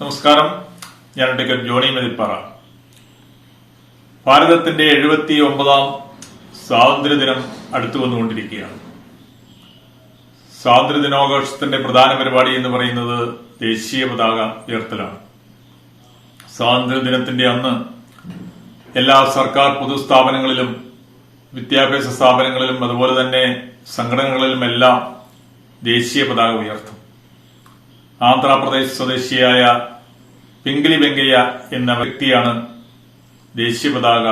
നമസ്കാരം. ഞാൻ ticket Johnny Methippara ഭാരതത്തിന്റെ എഴുപത്തി ഒമ്പതാം സ്വാതന്ത്ര്യദിനം അടുത്തു വന്നുകൊണ്ടിരിക്കുകയാണ്. സ്വാതന്ത്ര്യ ദിനാഘോഷത്തിന്റെ പ്രധാന പരിപാടി എന്ന് പറയുന്നത് ദേശീയ പതാക ഉയർത്തലാണ്. സ്വാതന്ത്ര്യദിനത്തിന്റെ അന്ന് എല്ലാ സർക്കാർ പൊതുസ്ഥാപനങ്ങളിലും വിദ്യാഭ്യാസ സ്ഥാപനങ്ങളിലും അതുപോലെ തന്നെ സംഘടനകളിലുമെല്ലാം ദേശീയ പതാക ഉയർത്തും. ആന്ധ്രാപ്രദേശ് സ്വദേശിയായ പിംഗലി വെങ്കയ്യ എന്ന വ്യക്തിയാണ് ദേശീയ പതാക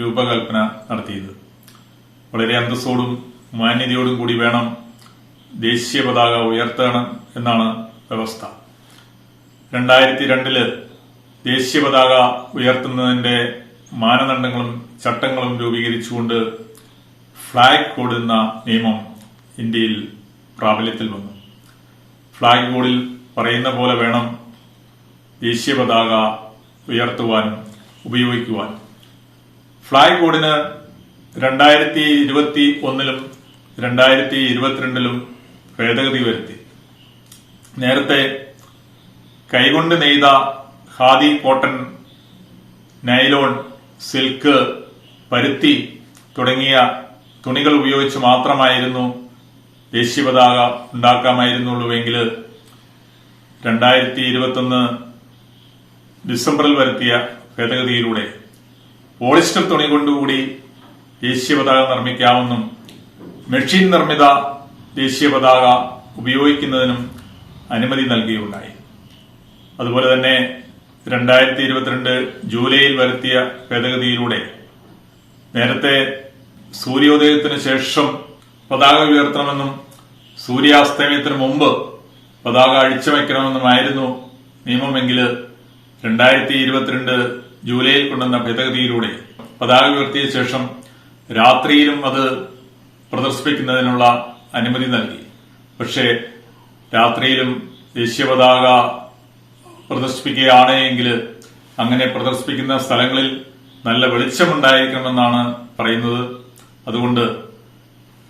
രൂപകൽപ്പന നടത്തിയത്. വളരെ അന്തസ്സോടും മാന്യതയോടും കൂടി വേണം ദേശീയ പതാക ഉയർത്തണം എന്നാണ് വ്യവസ്ഥ. രണ്ടായിരത്തി രണ്ടിൽ ദേശീയ പതാക ഉയർത്തുന്നതിന്റെ മാനദണ്ഡങ്ങളും ചട്ടങ്ങളും രൂപീകരിച്ചുകൊണ്ട് ഫ്ളാഗ് കോഡ് എന്ന നിയമം ഇന്ത്യയിൽ പ്രാബല്യത്തിൽ വന്നു. ഫ്ളാഗ് കോഡിൽ പറയുന്ന പോലെ വേണം ദേശീയ പതാക ഉയർത്തുവാനും ഉപയോഗിക്കുവാനും ഫ്ളാഗ് കോഡിന് രണ്ടായിരത്തി ഇരുപത്തി ഒന്നിലും രണ്ടായിരത്തി ഇരുപത്തിരണ്ടിലും ഭേദഗതി വരുത്തി. നേരത്തെ കൈകൊണ്ട് നെയ്ത ഖാദി കോട്ടൺ നൈലോൺ സിൽക്ക് പരുത്തി തുടങ്ങിയ തുണികൾ ഉപയോഗിച്ച് മാത്രമായിരുന്നു ദേശീയ പതാക ഉണ്ടാക്കാമായിരുന്നുള്ളൂവെങ്കിൽ രണ്ടായിരത്തി ഇരുപത്തൊന്ന് ഡിസംബറിൽ വരുത്തിയ ഭേദഗതിയിലൂടെ പോളിസ്റ്റർ തുണി കൊണ്ടുകൂടി ദേശീയ പതാക നിർമ്മിക്കാമെന്നും മെഷീൻ നിർമ്മിത ദേശീയ പതാക ഉപയോഗിക്കുന്നതിനും അനുമതി നൽകിയുണ്ടായി. അതുപോലെ തന്നെ രണ്ടായിരത്തി ഇരുപത്തിരണ്ട് ജൂലൈയിൽ വരുത്തിയ ഭേദഗതിയിലൂടെ നേരത്തെ സൂര്യോദയത്തിന് ശേഷം പതാക ഉയർത്തണമെന്നും സൂര്യാസ്തമയത്തിന് മുമ്പ് പതാക അഴിച്ചുവെക്കണമെന്നുമായിരുന്നു നിയമമെങ്കിൽ രണ്ടായിരത്തി ഇരുപത്തിരണ്ട് ജൂലൈയിൽ കൊണ്ടുവന്ന ഭേദഗതിയിലൂടെ പതാക ഉയർത്തിയ ശേഷം രാത്രിയിലും അത് പ്രദർശിപ്പിക്കുന്നതിനുള്ള അനുമതി നൽകി. പക്ഷേ രാത്രിയിലും ദേശീയ പതാക പ്രദർശിപ്പിക്കുകയാണ് എങ്കിൽ അങ്ങനെ പ്രദർശിപ്പിക്കുന്ന സ്ഥലങ്ങളിൽ നല്ല വെളിച്ചമുണ്ടായിരിക്കണമെന്നാണ് പറയുന്നത്. അതുകൊണ്ട്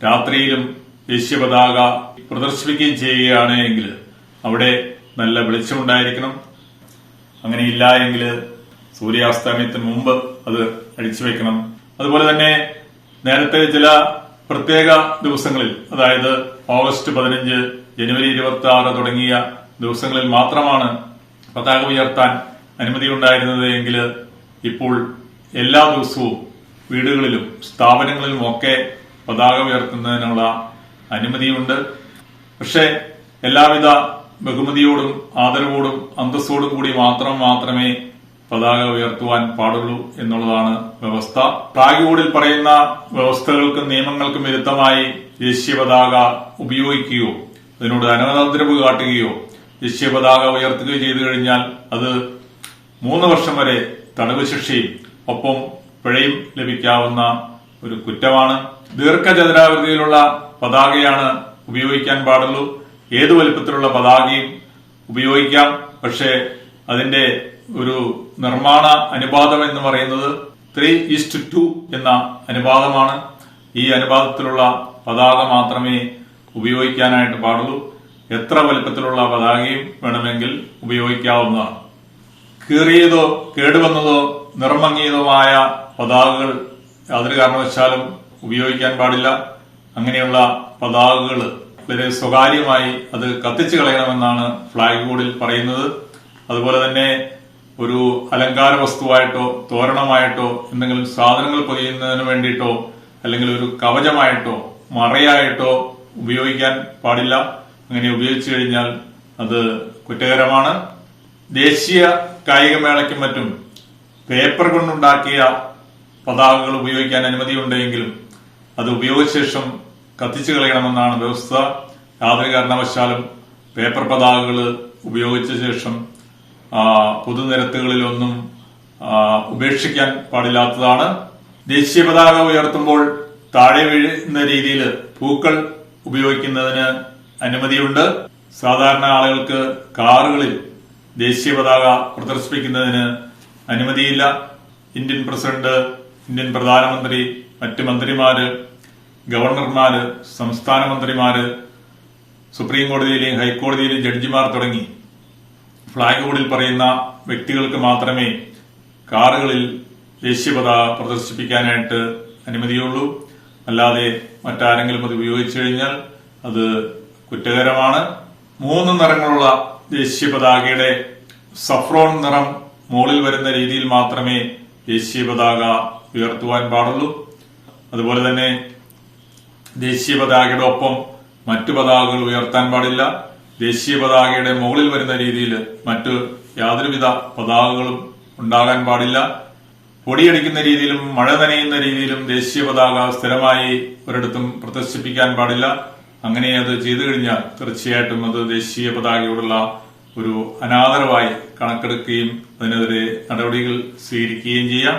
രാത്രിയിലും ദേശീയ പതാക പ്രദർശിപ്പിക്കുകയും ചെയ്യുകയാണ് എങ്കിൽ അവിടെ നല്ല വെളിച്ചമുണ്ടായിരിക്കണം. അങ്ങനെയില്ല എങ്കിൽ സൂര്യാസ്തമയത്തിന് മുമ്പ് അത് അഴിച്ചു വെക്കണം. അതുപോലെ തന്നെ നേരത്തെ ചില പ്രത്യേക ദിവസങ്ങളിൽ അതായത് ഓഗസ്റ്റ് പതിനഞ്ച് ജനുവരി ഇരുപത്തി ആറ് തുടങ്ങിയ ദിവസങ്ങളിൽ മാത്രമാണ് പതാക ഉയർത്താൻ അനുമതി ഉണ്ടായിരുന്നത് എങ്കിൽ ഇപ്പോൾ എല്ലാ ദിവസവും വീടുകളിലും സ്ഥാപനങ്ങളിലും ഒക്കെ പതാക ഉയർത്തുന്നതിനുള്ള അനുമതിയുണ്ട്. പക്ഷേ എല്ലാവിധ ബഹുമതിയോടും ആദരവോടും അന്തസ്സോടും കൂടി മാത്രം മാത്രമേ പതാക ഉയർത്തുവാൻ പാടുള്ളൂ എന്നുള്ളതാണ് വ്യവസ്ഥ. കോഡിൽ പറയുന്ന വ്യവസ്ഥകൾക്കും നിയമങ്ങൾക്കും വിരുദ്ധമായി ദേശീയ പതാക ഉപയോഗിക്കുകയോ അതിനോട് അനവതന്ത്രവ് കാട്ടുകയോ ദേശീയ പതാക ഉയർത്തുകയോ ചെയ്തു കഴിഞ്ഞാൽ അത് മൂന്ന് വർഷം വരെ തടവ് ശിക്ഷയും ഒപ്പം പിഴയും ലഭിക്കാവുന്ന ഒരു കുറ്റമാണ്. ദീർഘചതുരാകൃതിയിലുള്ള പതാകയാണ് ഉപയോഗിക്കാൻ പാടുള്ളൂ. ഏത് വലിപ്പത്തിലുള്ള പതാകയും ഉപയോഗിക്കാം. പക്ഷേ അതിന്റെ ഒരു നിർമ്മാണ അനുപാതം എന്ന് പറയുന്നത് ത്രീ ഈസ്റ്റ് ടു എന്ന അനുപാതമാണ്. ഈ അനുപാതത്തിലുള്ള പതാക മാത്രമേ ഉപയോഗിക്കാനായിട്ട് പാടുള്ളൂ. എത്ര വലിപ്പത്തിലുള്ള പതാകയും വേണമെങ്കിൽ ഉപയോഗിക്കാവുന്നതാണ്. കീറിയതോ കേടുവന്നതോ നിർമ്മങ്ങിയതുമായ പതാകകൾ യാതൊരു കാരണവശാലും ഉപയോഗിക്കാൻ പാടില്ല. അങ്ങനെയുള്ള പതാകകൾ വളരെ സ്വകാര്യമായി അത് കത്തിച്ചു കളയണമെന്നാണ് ഫ്ലാഗ് ബോർഡിൽ പറയുന്നത്. അതുപോലെ തന്നെ ഒരു അലങ്കാര വസ്തുവായിട്ടോ തോരണമായിട്ടോ എന്തെങ്കിലും സാധനങ്ങൾ പൊതിയുന്നതിന് വേണ്ടിയിട്ടോ അല്ലെങ്കിൽ ഒരു കവചമായിട്ടോ മറയായിട്ടോ ഉപയോഗിക്കാൻ പാടില്ല. അങ്ങനെ ഉപയോഗിച്ചു കഴിഞ്ഞാൽ അത് കുറ്റകരമാണ്. ദേശീയ കായികമേളയ്ക്കും മറ്റും പേപ്പർ കൊണ്ടുണ്ടാക്കിയ പതാകകൾ ഉപയോഗിക്കാൻ അനുമതിയുണ്ടെങ്കിലും അത് ഉപയോഗിച്ച ശേഷം കത്തിച്ചു കളയണമെന്നാണ് വ്യവസ്ഥ. യാതൊരു കാരണവശാലും പേപ്പർ പതാകകൾ ഉപയോഗിച്ച ശേഷം പൊതുനിരത്തുകളിലൊന്നും ഉപേക്ഷിക്കാൻ പാടില്ലാത്തതാണ്. ദേശീയ പതാക ഉയർത്തുമ്പോൾ താഴെ വീഴുന്ന രീതിയിൽ പൂക്കൾ ഉപയോഗിക്കുന്നതിന് അനുമതിയുണ്ട്. സാധാരണ ആളുകൾക്ക് കാറുകളിൽ ദേശീയ പതാക പ്രദർശിപ്പിക്കുന്നതിന് അനുമതിയില്ല. ഇന്ത്യൻ പ്രസിഡന്റ് ഇന്ത്യൻ പ്രധാനമന്ത്രി മറ്റ് മന്ത്രിമാര് ഗവർണർമാര് സംസ്ഥാന മന്ത്രിമാര് സുപ്രീം കോടതിയിലെയും ഹൈക്കോടതിയിലെയും ജഡ്ജിമാർ തുടങ്ങി ഫ്ളാഗ് ബോർഡിൽ പറയുന്ന വ്യക്തികൾക്ക് മാത്രമേ കാറുകളിൽ ദേശീയപതാക പ്രദർശിപ്പിക്കാനായിട്ട് അനുമതിയുള്ളൂ. അല്ലാതെ മറ്റാരെങ്കിലും അത് ഉപയോഗിച്ചു കഴിഞ്ഞാൽ അത് കുറ്റകരമാണ്. മൂന്ന് നിറങ്ങളുള്ള ദേശീയ പതാകയുടെ സഫ്രോൺ നിറം മുകളിൽ വരുന്ന രീതിയിൽ മാത്രമേ ദേശീയ പതാക ഉയർത്തുവാൻ പാടുള്ളൂ. അതുപോലെ തന്നെ ദേശീയ പതാകയുടെ ഒപ്പം മറ്റു പതാകകൾ ഉയർത്താൻ പാടില്ല. ദേശീയ പതാകയുടെ മുകളിൽ വരുന്ന രീതിയിൽ മറ്റു യാതൊരുവിധ പതാകകളും ഉണ്ടാകാൻ പാടില്ല. പൊടിയടിക്കുന്ന രീതിയിലും മഴ നനയുന്ന രീതിയിലും ദേശീയ പതാക സ്ഥിരമായി ഒരിടത്തും പ്രദർശിപ്പിക്കാൻ പാടില്ല. അങ്ങനെ അത് ചെയ്തു കഴിഞ്ഞാൽ തീർച്ചയായിട്ടും അത് ദേശീയ പതാകയോടുള്ള ഒരു അനാദരവായി കണക്കെടുക്കുകയും അതിനെതിരെ നടപടികൾ സ്വീകരിക്കുകയും ചെയ്യാം.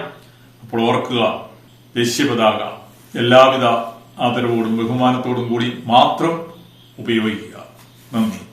അപ്പോൾ ഓർക്കുക ദേശീയ പതാക എല്ലാവിധ ആദരവോടും ബഹുമാനത്തോടും കൂടി മാത്രം ഉപയോഗിക്കുക. നന്ദി.